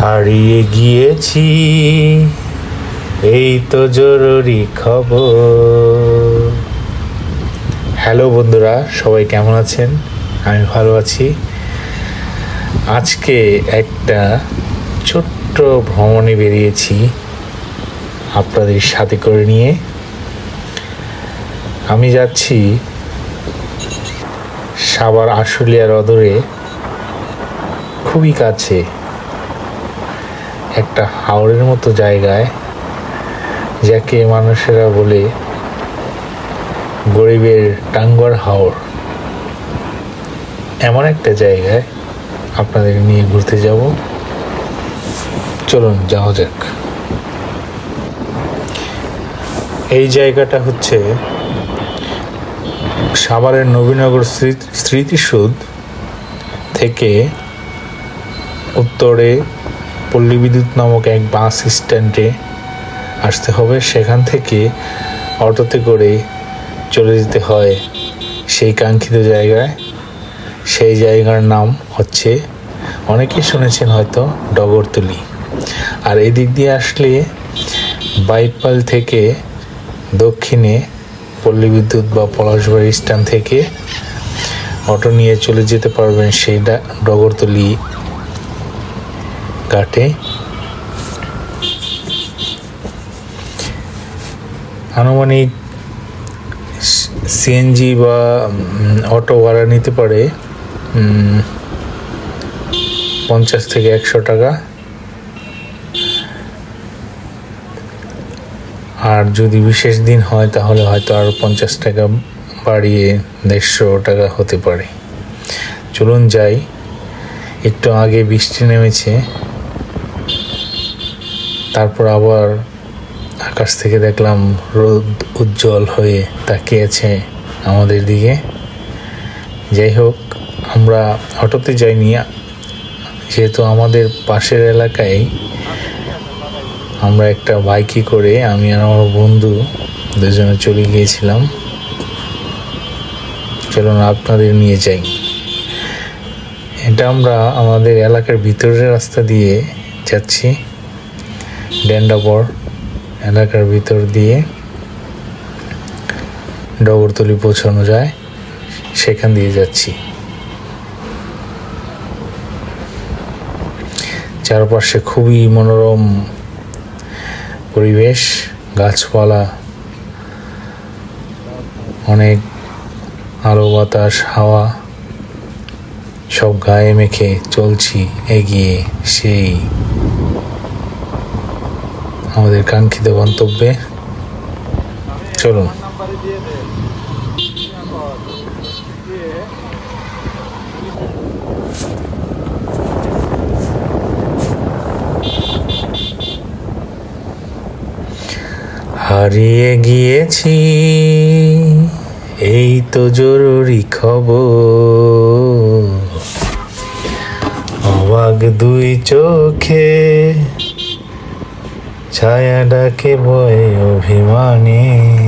হারিয়ে গিয়েছি। এই তো জরুরি খবর। হ্যালো বন্ধুরা, সবাই কেমন আছেন? আমি ভালো আছি। আজকে একটা ছোট্ট ভ্রমণে বেরিয়েছি আপনাদের সাথে করে নিয়ে। আমি যাচ্ছি সাবার আশুলিয়ার অদূরে, খুবই কাছে। একটা হাওড়ের মতো জায়গায়, যাকে মানুষেরা বলে গরিবের টাঙ্গর হাওড়। এমন একটা জায়গায় আপনাদের নিয়ে ঘুরতে যাব। চলুন, যাওয়া যাক। এই জায়গাটা হচ্ছে সাভারের নবীনগর স্মৃতি- স্মৃতিসৌধ থেকে উত্তরে পল্লী বিদ্যুৎ নামক এক বাস স্ট্যান্ডে আসতে হবে। সেখান থেকে অটোতে করে চলে যেতে হয় সেই কাঙ্ক্ষিত জায়গায়। সেই জায়গার নাম হচ্ছে, অনেকেই শুনেছেন হয়তো, ডগরতলি। আর এদিক দিয়ে আসলে বাইপাল থেকে দক্ষিণে পল্লী বিদ্যুৎ বা পলাশবাড়ি স্ট্যান্ড থেকে অটো নিয়ে চলে যেতে পারবেন সেই ডগরতলি ঘাটে আনুমানিক সিএনজি বা অটো ভাড়া নিতে পারে পঞ্চাশ থেকে একশো টাকা। আর যদি বিশেষ দিন হয়, তাহলে হয়তো আরও পঞ্চাশ টাকা বাড়িয়ে দেড়শো টাকা হতে পারে। চলুন যাই। একটু আগে বৃষ্টি নেমেছে। তারপর আবার আকাশ থেকে দেখলাম রোদ উজ্জ্বল হয়ে তাকিয়েছে আমাদের দিকে। যাই হোক, আমরা অটোতে যাইনি যেহেতু আমাদের পাশের এলাকায় আমরা একটা বাইকে করে আমি আর আমার বন্ধু দুজনে চলে গিয়েছিলাম। চলুন আপনাদের নিয়ে যাই। এটা আমরা আমাদের এলাকার ভিতরের রাস্তা দিয়ে যাচ্ছি। ডেন্ডাবর এলাকার ভিতর দিয়ে ডগরতলি পৌঁছানো যায়। সেখান দিয়ে যাচ্ছি। চারপাশে খুবই মনোরম পরিবেশ, গাছপালা, অনেক আলো বাতাস, হাওয়া, সব গায়ে মেখে চলছি এগিয়ে সেই আমাদের কাঙ্ক্ষিত গন্তব্যে। চলুন। হারিয়ে গিয়েছি এই তো জরুরি খবর। অবাক দুই চোখে ছায়া ডাকে বয়ে অভিমানে।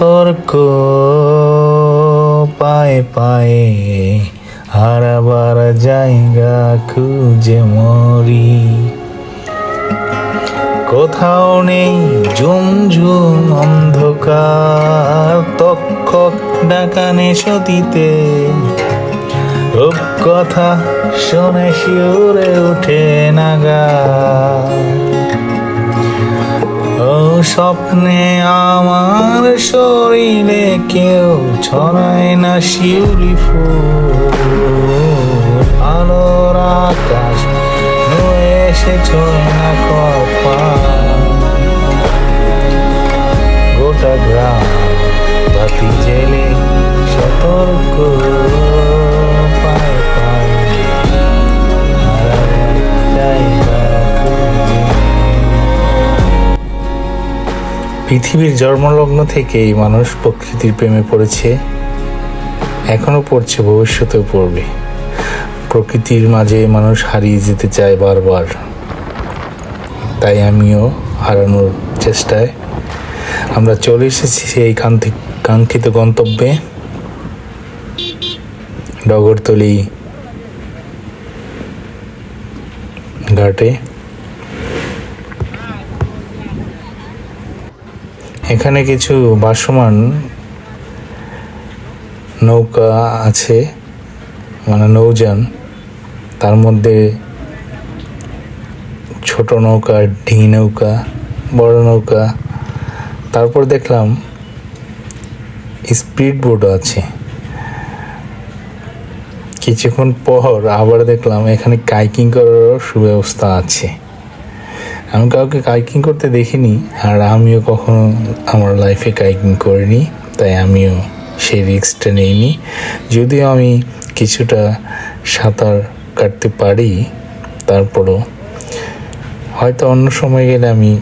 তর্ক পায়ে পায়ে হারাবার জায়গা খুঁজে মরি। কোথাও নেই ঝুমঝুম অন্ধকার তক্ষক ডাকানে সতীতে। রূপকথা শুনে শিউরে উঠে নাগা। স্বপ্নে আমার শরীরে কেউ ছড়ায় না শিউলি ফুল। আলোর আকাশ এসেছ পৃথিবীর জন্মলগ্ন থেকেই মানুষ প্রকৃতির প্রেমে পড়েছে, এখনও পড়ছে ভবিষ্যতেও পড়বে। প্রকৃতির মাঝে মানুষ হারিয়ে যেতে চায় বারবার। তাই আমিও হারানোর চেষ্টায়। আমরা চলে এসেছি সেই কাঙ্ক্ষি- কাঙ্ক্ষিত গন্তব্যে। ডগরতলি ঘাটে। এখানে কিছু ভাসমান নৌকা আছে মানে নৌযান। তার মধ্যে ছোট নৌকা ডিঙি নৌকা, বড় নৌকা। তারপর দেখলাম স্পিড বোটও আছে। কিছুক্ষণ পর আবার দেখলাম এখানে কাইকিং করারও সুব্যবস্থা আছে। আমি কাউকে কাইকিং করতে দেখিনি আর আমিও কখনো আমার লাইফে কাইকিং করিনি তাই আমিও সেই রিস্কটা নিইনি। যদিও আমি কিছুটা সাঁতার কাটতে পারি তারপরও হয়তো অন্য সময় গেলে আমি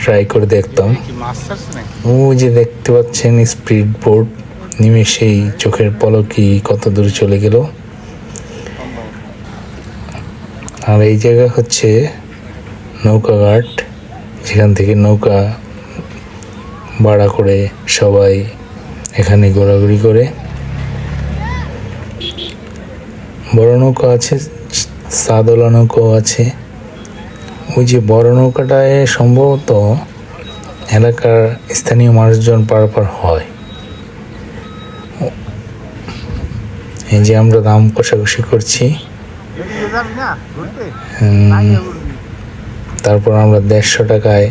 ট্রাই করে দেখতাম। ও যে দেখতে পাচ্ছেন স্পিড বোর্ড নিমেষেই চোখের পলকি কত দূর চলে গেল। আর এই জায়গা হচ্ছে নৌকা ঘাট যেখান থেকে নৌকা ভাড়া করে সবাই এখানে ঘোরাঘুরি করে। বড় নৌকা আছে সাদলা নৌকাও আছে। ওই যে বড় নৌকাটায় সম্ভবত এলাকার স্থানীয় মানুষজন পারাপার হয়। এই যে আমরা দাম কষাকষি করছি এদিকে যাবি না ঘুরতে উম, আগে ঘুরবি তারপর আমরা দেড়শো টাকায়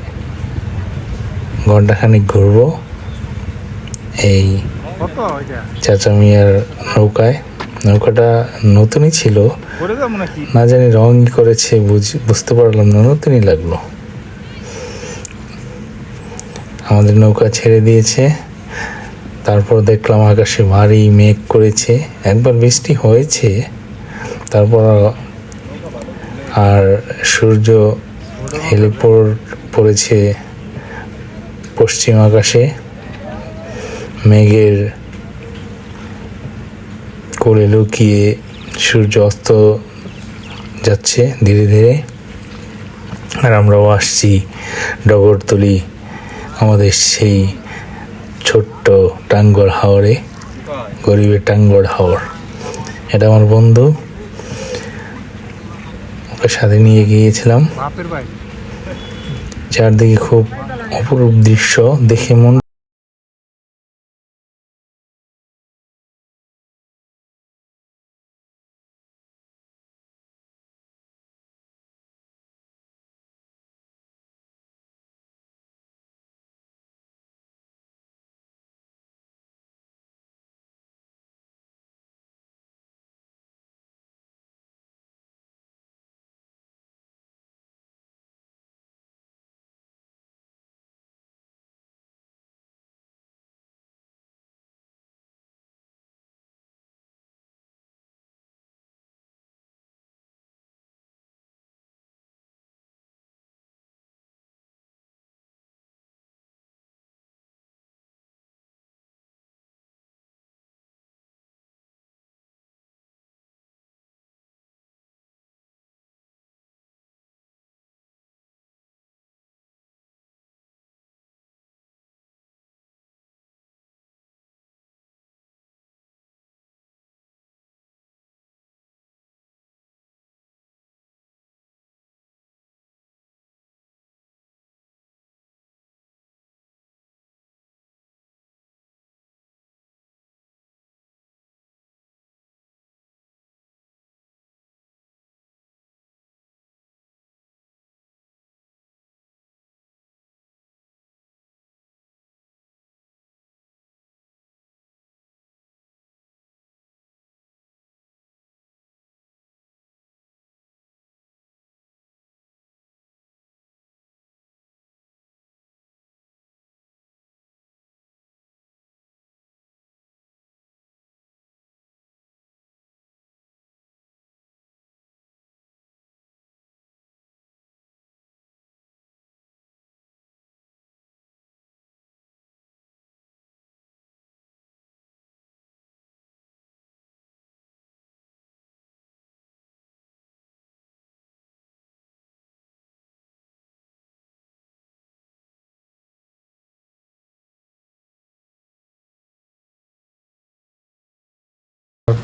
ঘন্টাখানিক ঘুরবো। এই চাচা মিয়ার নৌকায়। নৌকাটা নতুনই ছিল। না জানি রং করেছে বুঝ- বুঝতে পারলাম না নতুনই লাগল। আমাদের নৌকা ছেড়ে দিয়েছে। তারপর দেখলাম আকাশে ভারী মেঘ করেছে। একবার বৃষ্টি হয়েছে। তারপর আর সূর্য হেলে পড়- পড়েছে পশ্চিম আকাশে। মেঘের কোলে লুকিয়ে সূর্য অস্ত যাচ্ছে ধীরে ধীরে। আর আমরাও আসছি ডগরতলি, আমাদের সেই ছোট্ট টাঙ্গর হাওরে, গরিবের টাঙ্গর হাওর। এটা আমার বন্ধু। সাথে নিয়ে গিয়েছিলাম। চারদিকে খুব অপরূপ দৃশ্য দেখে মন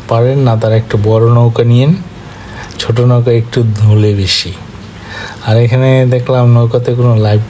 পারেন না, তারা একটু বড় নৌকা নিয়েন, ছোট নৌকা একটু ধুলে বেশি। আর এখানে দেখলাম নৌকাতে কোনো লাইফ